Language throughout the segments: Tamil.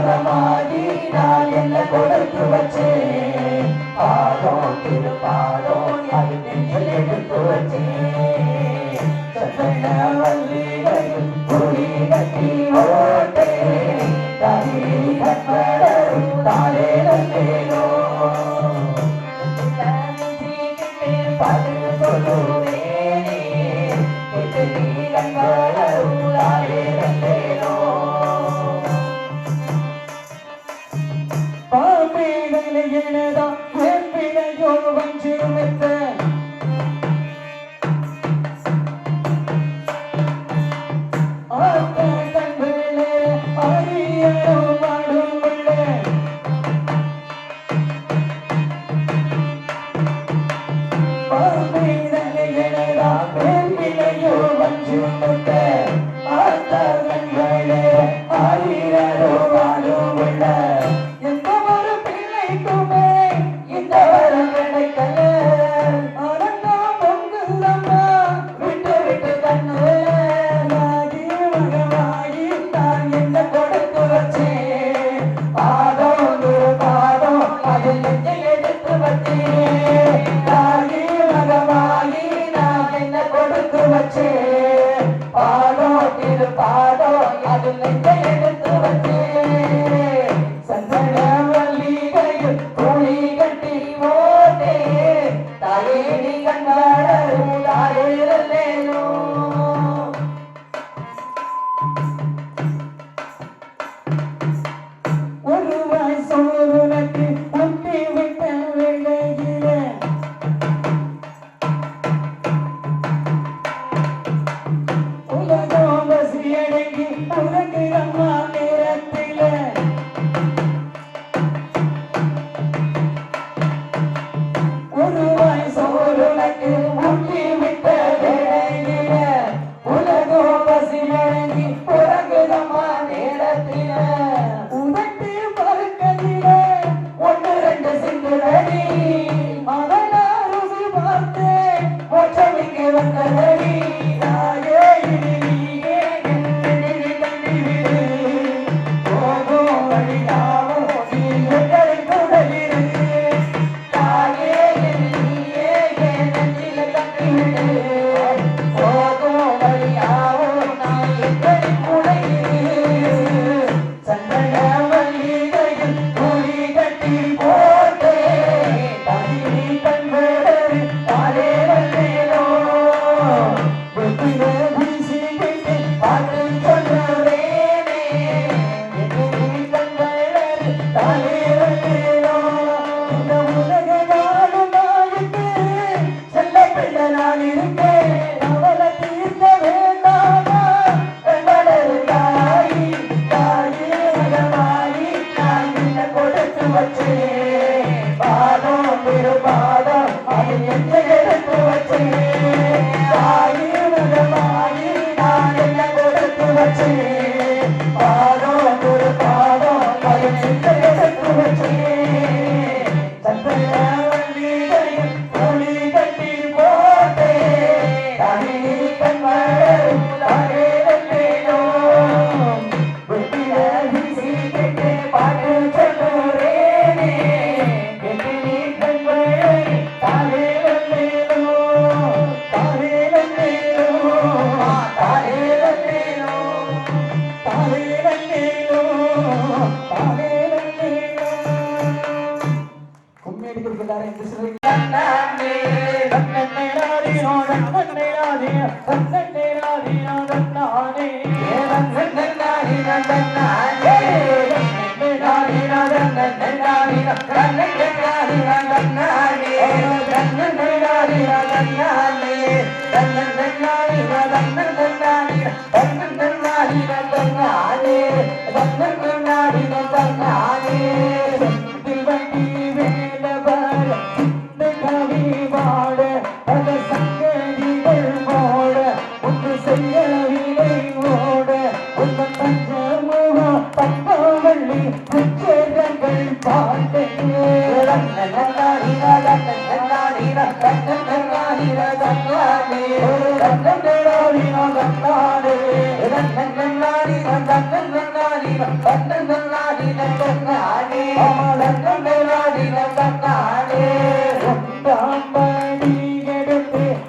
தாயே நான் என்ன கொடுத்து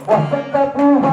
Você tá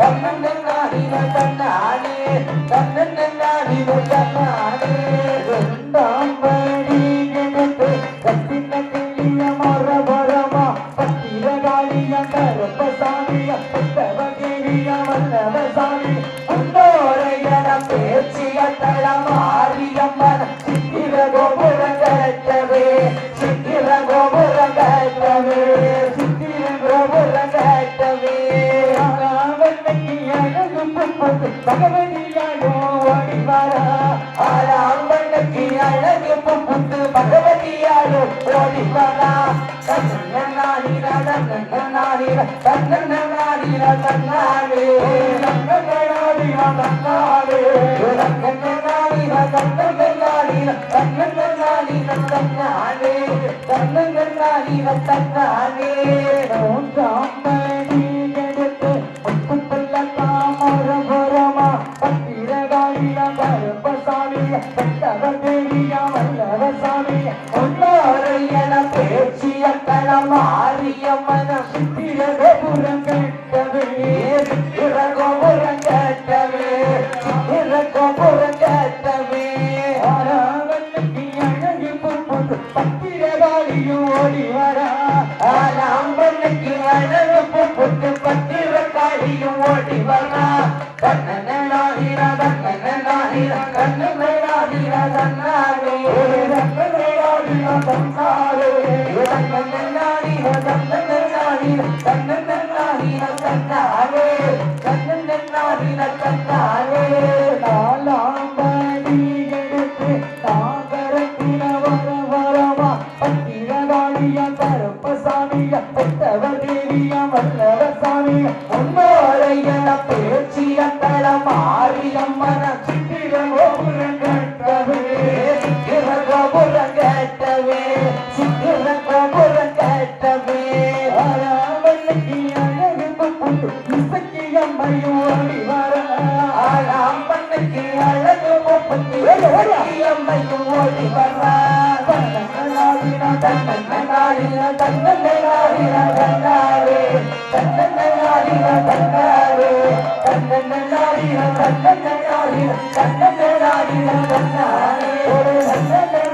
பன்னெண்டு தன்னாலே தன்னாலே சாமியா கருப்ப சாமியா புத்தவ தேவியா வல்லவ சாமியா உன்னோரையா தன்னே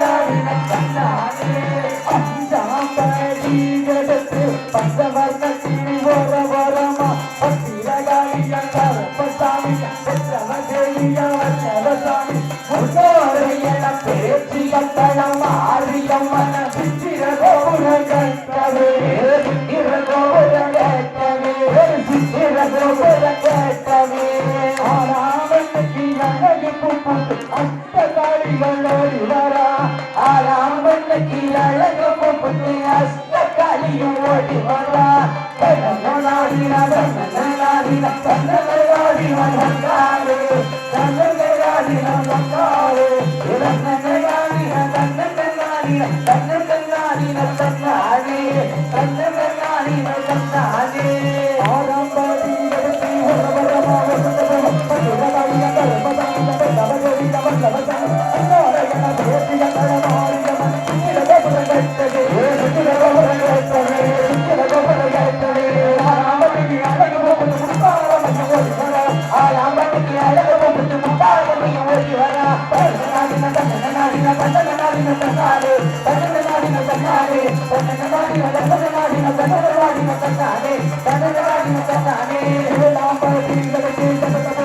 la la la la la நாடின தன்ன நாடின தன்ன நாடின தன்னாலே தன்ன நாடின தன்னாலே தன்ன நாடின தன்ன நாடின தன்ன நாடின தன்னாலே தன்ன நாடின தன்னாலே நாம் பரத்தில் தகத்தில் தகத்தில்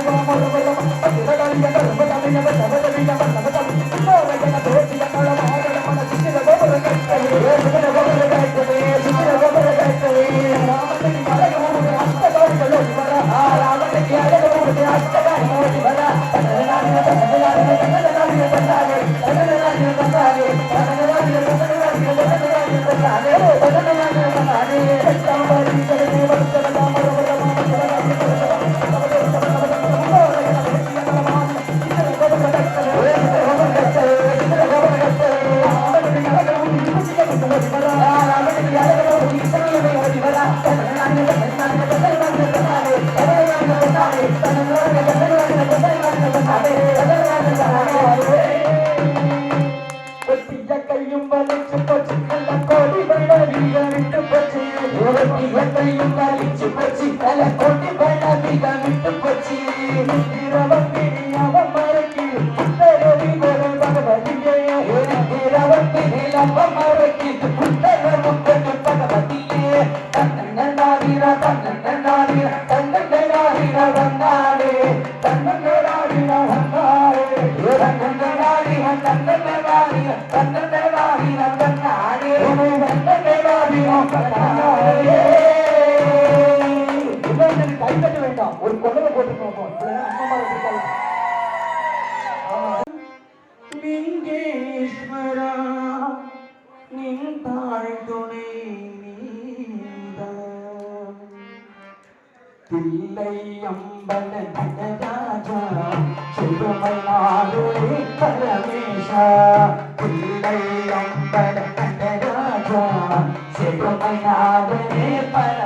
கம்பம் அரைக்கிட்டு புத்தகம். பரமேஷா பிள்ளை அம்பன ராஜா சிவமையாதனே பர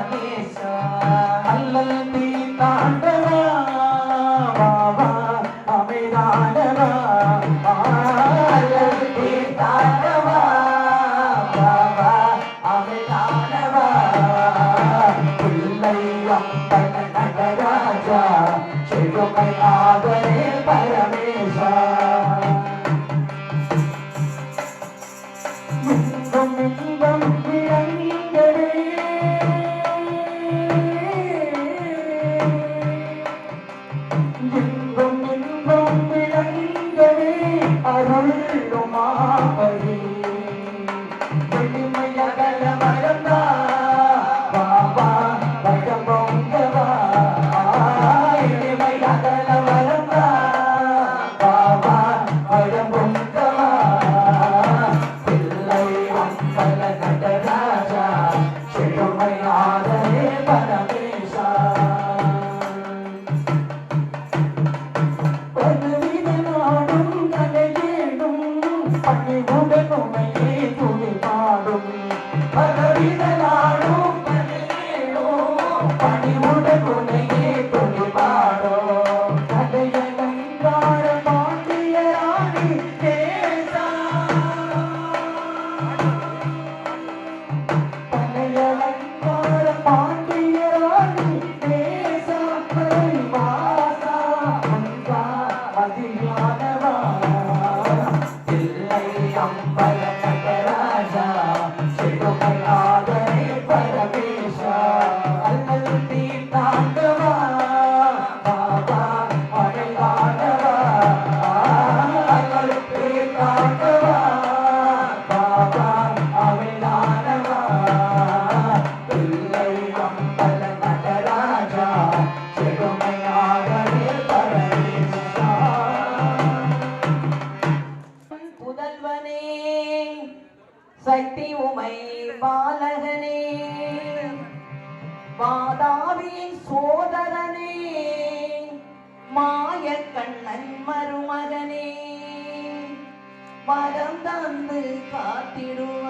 வரம் தந்து காத்திடுவாய்.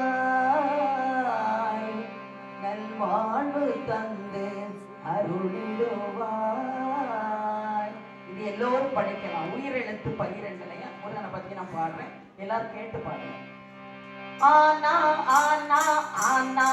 நல்வாழ்வு தந்து அருளிடுவாய். இது எல்லோரும் படிக்கலாம். உயிரெழுத்து பகிரண்டு இல்லையா? முருகனை பத்தி நான் பாடுறேன். எல்லாரும் கேட்டு பாடுறேன் ஆனா ஆனா ஆனா.